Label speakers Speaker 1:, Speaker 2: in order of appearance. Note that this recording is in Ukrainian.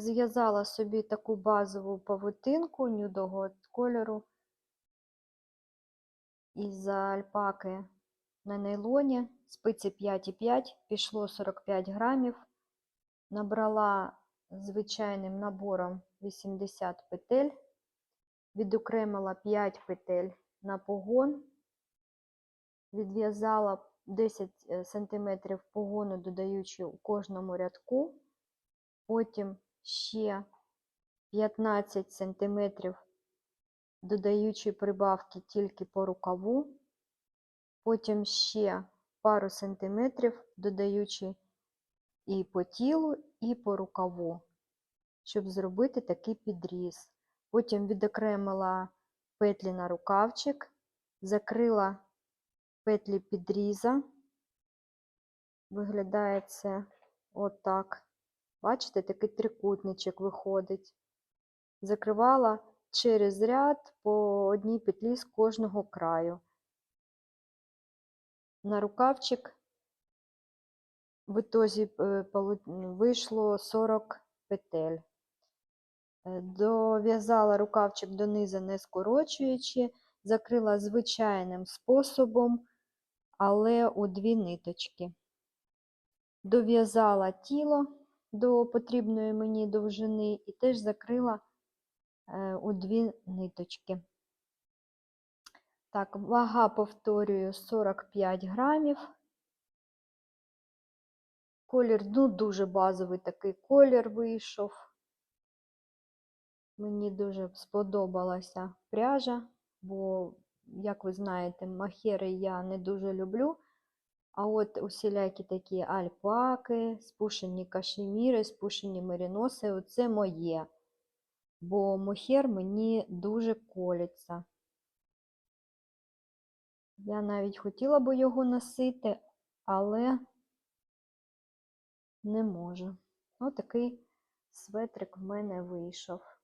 Speaker 1: Зв'язала собі таку базову павутинку нюдового кольору із альпаки на нейлоні, спиці 5,5, пішло 45 грамів. Набрала звичайним набором 80 петель, відокремила 5 петель на погон, відв'язала 10 см погону, додаючи у кожному рядку, потім ще 15 см, додаючи прибавки тільки по рукаву, потім ще пару сантиметрів, додаючи і по тілу, і по рукаву, щоб зробити такий підріз. Потім відокремила петлі на рукавчик, закрила петлі підріза. Виглядає це отак. Бачите, такий трикутничок виходить. Закривала через ряд по одній петлі з кожного краю. На рукавчик в ітозі е, вийшло 40 петель. Е, Дов'язала рукавчик донизу, не скорочуючи, закрила звичайним способом, але у дві ниточки. Дов'язала тіло до потрібної мені довжини і теж закрила е, у дві ниточки. Так, вага, повторюю, 45 грамів. Колір, ну, дуже базовий такий колір вийшов. Мені дуже сподобалася пряжа, бо, як ви знаєте, махери я не дуже люблю. А от усілякі такі альпаки, спушені кашеміри, спушені меріноси оце моє. Бо мохер мені дуже колється. Я навіть хотіла би його носити, але не можу. Ось такий светрик в мене вийшов.